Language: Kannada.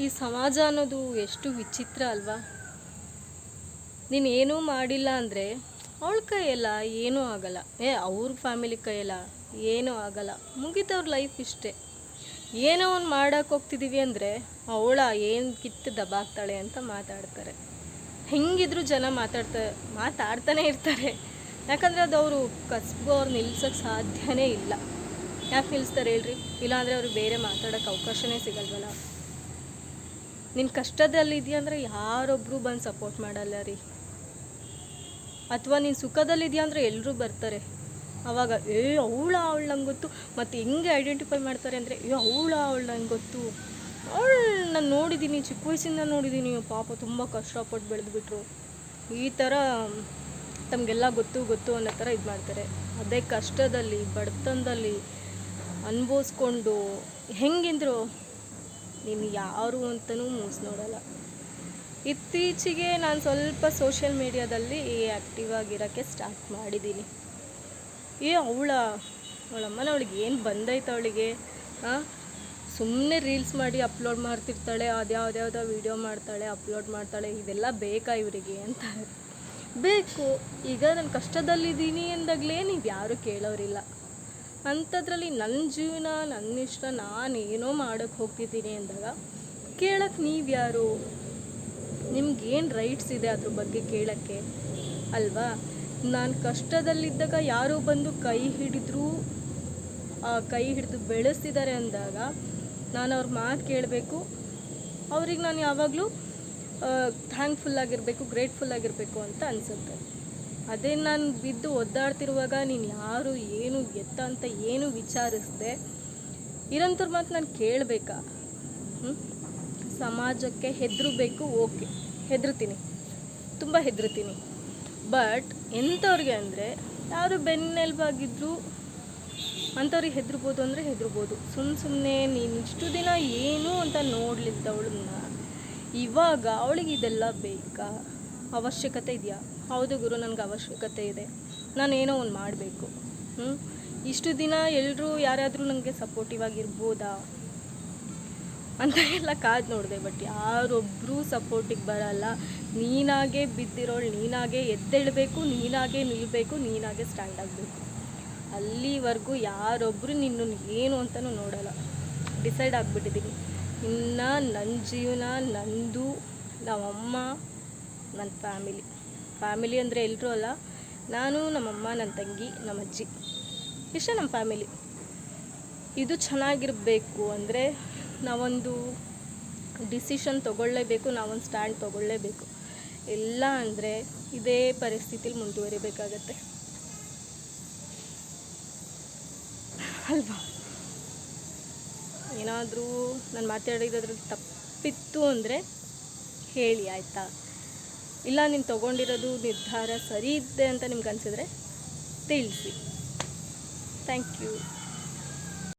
ಈ ಸಮಾಜ ಅನ್ನೋದು ಎಷ್ಟು ವಿಚಿತ್ರ ಅಲ್ವಾ? ನೀನು ಏನೂ ಮಾಡಿಲ್ಲ ಅಂದರೆ ಅವಳ ಕೈಯಲ್ಲ ಏನೂ ಆಗಲ್ಲ. ಏ, ಅವ್ರ ಫ್ಯಾಮಿಲಿ ಕೈಯಲ್ಲ ಏನೂ ಆಗಲ್ಲ. ಮುಗಿದವ್ರ ಲೈಫ್ ಇಷ್ಟೇ. ಏನೋ ಒಂದು ಮಾಡೋಕೆ ಹೋಗ್ತಿದ್ದೀವಿ ಅಂದರೆ ಅವಳ ಏನು ಕಿತ್ತು ದಬಾಗ್ತಾಳೆ ಅಂತ ಮಾತಾಡ್ತಾರೆ. ಹೆಂಗಿದ್ರು ಜನ ಮಾತಾಡ್ತ, ಮಾತಾಡ್ತಾನೆ ಇರ್ತಾರೆ. ಯಾಕಂದರೆ ಅದು ಅವರು ಕಸ್ಬು ಅವ್ರು ನಿಲ್ಸೋಕ್ಕೆ ಸಾಧ್ಯನೇ ಇಲ್ಲ. ಯಾಕೆ ನಿಲ್ಲಿಸ್ತಾರೆ ಹೇಳ್ರಿ? ಇಲ್ಲಾಂದರೆ ಅವರು ಬೇರೆ ಮಾತಾಡೋಕ್ಕೆ ಅವಕಾಶನೇ ಸಿಗಲ್ವಲ್ಲ. ನಿನ್ನ ಕಷ್ಟದಲ್ಲಿದೆಯಾ ಅಂದರೆ ಯಾರೊಬ್ಬರು ಬಂದು ಸಪೋರ್ಟ್ ಮಾಡಲ್ಲ ರೀ. ಅಥವಾ ನೀನು ಸುಖದಲ್ಲಿದೆಯಾ ಅಂದರೆ ಎಲ್ಲರೂ ಬರ್ತಾರೆ. ಅವಾಗ, ಏ, ಅವಳ, ಅವಳು ನಂಗೆ ಗೊತ್ತು. ಮತ್ತು ಹೆಂಗೆ ಐಡೆಂಟಿಫೈ ಮಾಡ್ತಾರೆ ಅಂದರೆ, ಏ, ಅವಳ, ಅವಳು ನಂಗೆ ಗೊತ್ತು. ಅವಳು ನಾನು ನೋಡಿದ್ದೀನಿ ಚಿಕ್ಕ ವಯಸ್ಸಿಂದ ನೋಡಿದ್ದೀನಿ ಪಾಪ ತುಂಬ ಕಷ್ಟಪಟ್ಟು ಬೆಳೆದ್ಬಿಟ್ರು. ಈ ಥರ ತಮಗೆಲ್ಲ ಗೊತ್ತು ಗೊತ್ತು ಅನ್ನೋ ಥರ ಇದು ಮಾಡ್ತಾರೆ. ಅದೇ ಕಷ್ಟದಲ್ಲಿ, ಬಡತನದಲ್ಲಿ ಅನುಭವಿಸ್ಕೊಂಡು ಹೆಂಗಿದ್ರು ನೀನು ಯಾರು ಅಂತಲೂ ಮೂಸ್ ನೋಡಲ್ಲ. ಇತ್ತೀಚೆಗೆ ನಾನು ಸ್ವಲ್ಪ ಸೋಷಿಯಲ್ ಮೀಡಿಯಾದಲ್ಲಿ ಆ್ಯಕ್ಟಿವ್ ಆಗಿರೋಕ್ಕೆ ಸ್ಟಾರ್ಟ್ ಮಾಡಿದ್ದೀನಿ ಏ ಅವಳ, ಅವಳಮ್ಮನ ಅವಳಿಗೆ ಏನು ಬಂದೈತೆ ಅವಳಿಗೆ? ಹಾಂ ಸುಮ್ಮನೆ ರೀಲ್ಸ್ ಮಾಡಿ ಅಪ್ಲೋಡ್ ಮಾಡ್ತಿರ್ತಾಳೆ, ಅದ್ಯಾವ್ದ್ಯಾವ್ದೋ ವೀಡಿಯೋ ಮಾಡ್ತಾಳೆ ಅಪ್ಲೋಡ್ ಮಾಡ್ತಾಳೆ ಇದೆಲ್ಲ ಬೇಕಾ ಇವರಿಗೆ ಅಂತ. ಬೇಕು, ಈಗ ನಾನು ಕಷ್ಟದಲ್ಲಿದ್ದೀನಿ ಎಂದಾಗಲೇ ನೀವು ಯಾರೂ ಕೇಳೋರಿಲ್ಲ. ಅಂಥದ್ರಲ್ಲಿ ನನ್ನ ಜೀವನ ನನ್ನ ಇಷ್ಟ ನಾನು ಏನೋ ಮಾಡೋಕ್ಕೆ ಹೋಗ್ತಿದ್ದೀನಿ ಅಂದಾಗ ಕೇಳಕ್ಕೆ ನೀವು ಯಾರು ನಿಮ್ಗೇನು ರೈಟ್ಸ್ ಇದೆ ಅದ್ರ ಬಗ್ಗೆ ಕೇಳೋಕ್ಕೆ? ಅಲ್ವಾ? ನಾನು ಕಷ್ಟದಲ್ಲಿದ್ದಾಗ ಯಾರೋ ಬಂದು ಕೈ ಹಿಡಿದ್ರು ಕೈ ಹಿಡಿದು ಬೆಳೆಸ್ತಿದ್ದಾರೆ ಅಂದಾಗ, ನಾನು ಅವ್ರ ಮಾತು ಕೇಳಬೇಕು. ಅವ್ರಿಗೆ ನಾನು ಯಾವಾಗಲೂ ಥ್ಯಾಂಕ್ಫುಲ್ ಆಗಿರಬೇಕು ಗ್ರೇಟ್ಫುಲ್ ಆಗಿರಬೇಕು ಅಂತ ಅನಿಸುತ್ತೆ. ಅದೇ ನಾನು ಬಿದ್ದು ಒದ್ದಾಡ್ತಿರುವಾಗ ನೀನು ಯಾರು, ಏನು, ಎತ್ತ ಅಂತ ಏನು ವಿಚಾರಿಸ್ದೆ? ಇರಂತರ ಮಾತು ನಾನು ಕೇಳಬೇಕಾ? ಸಮಾಜಕ್ಕೆ ಹೆದರಬೇಕು, ಓಕೆ. ಹೆದರ್ತೀನಿ. ತುಂಬ ಹೆದರ್ತೀನಿ. ಬಟ್ ಎಂಥವ್ರಿಗೆ ಅಂದರೆ, ಯಾರು ಬೆನ್ನೆಲುಬಾಗಿದ್ರು ಅಂಥವ್ರಿಗೆ ಹೆದರ್ಬೋದು ಅಂದರೆ ಹೆದರ್ಬೋದು. ಸುಮ್ಮನೆ ಸುಮ್ಮನೆ ನೀನು ಇಷ್ಟು ದಿನ ಏನು ಅಂತ ನೋಡಲಿದ್ದವಳನ್ನ ಇವಾಗ ಅವಳಿಗೆ ಇದೆಲ್ಲ ಬೇಕಾ? ಅವಶ್ಯಕತೆ ಇದೆಯಾ? ಹೌದು ಗುರು, ನನಗೆ ಅವಶ್ಯಕತೆ ಇದೆ. ನಾನು ಏನೋ ಒಂದು ಮಾಡಬೇಕು. ಹ್ಞೂ ಇಷ್ಟು ದಿನ ಎಲ್ಲರೂ ಯಾರಾದರೂ ನನಗೆ ಸಪೋರ್ಟಿವ್ ಆಗಿರ್ಬೋದಾ? ಅಂತ ಎಲ್ಲ ಕಾದು ನೋಡಿದೆ ಬಟ್ ಯಾರೊಬ್ಬರೂ ಸಪೋರ್ಟಿಗೆ ಬರಲ್ಲ. ನೀನಾಗೆ ಬಿದ್ದಿರೋಳು, ನೀನಾಗೆ ಎದ್ದೇಳಬೇಕು, ನೀನಾಗೆ ನಿಲ್ಲಬೇಕು ನೀನಾಗೆ ಸ್ಟ್ಯಾಂಡ್ ಆಗಬೇಕು. ಅಲ್ಲಿವರೆಗೂ ಯಾರೊಬ್ಬರು ನಿನ್ನ ಏನು ಅಂತಲೂ ನೋಡಲ್ಲ. ಡಿಸೈಡ್ ಆಗಿಬಿಟ್ಟಿದ್ದೀನಿ ಇನ್ನು ನನ್ನ ಜೀವನ, ನಂದು, ನಮ್ಮಮ್ಮ ನನ್ನ ಫ್ಯಾಮಿಲಿ. ಫ್ಯಾಮಿಲಿ ಅಂದರೆ ಎಲ್ಲರೂ ಅಲ್ಲ. ನಾನು, ನಮ್ಮಮ್ಮ, ನನ್ನ ತಂಗಿ ನಮ್ಮ ಅಜ್ಜಿ ಇಷ್ಟ ನಮ್ಮ ಫ್ಯಾಮಿಲಿ. ಇದು ಚೆನ್ನಾಗಿರಬೇಕು ಅಂದರೆ ನಾವೊಂದು ಡಿಸಿಷನ್ ತೊಗೊಳ್ಳೇಬೇಕು, ನಾವೊಂದು ಸ್ಟ್ಯಾಂಡ್ ತೊಗೊಳ್ಳೇಬೇಕು. ಇಲ್ಲ ಅಂದರೆ ಇದೇ ಪರಿಸ್ಥಿತಿಲಿ ಮುಂದುವರಿಬೇಕಾಗತ್ತೆ. ಅಲ್ವಾ? ಏನಾದರೂ ನಾನು ಮಾತಾಡಿರೋದ್ರಲ್ಲಿ ತಪ್ಪಿತ್ತು ಅಂದರೆ ಹೇಳಿ, ಆಯಿತಾ? ಇಲ್ಲ ನೀನು ತೊಗೊಂಡಿರೋದು ನಿರ್ಧಾರ ಸರಿ ಇದೆ ಅಂತ ನಿಮ್ಗೆ ಅನಿಸಿದ್ರೆ ತಿಳಿಸಿ. Thank you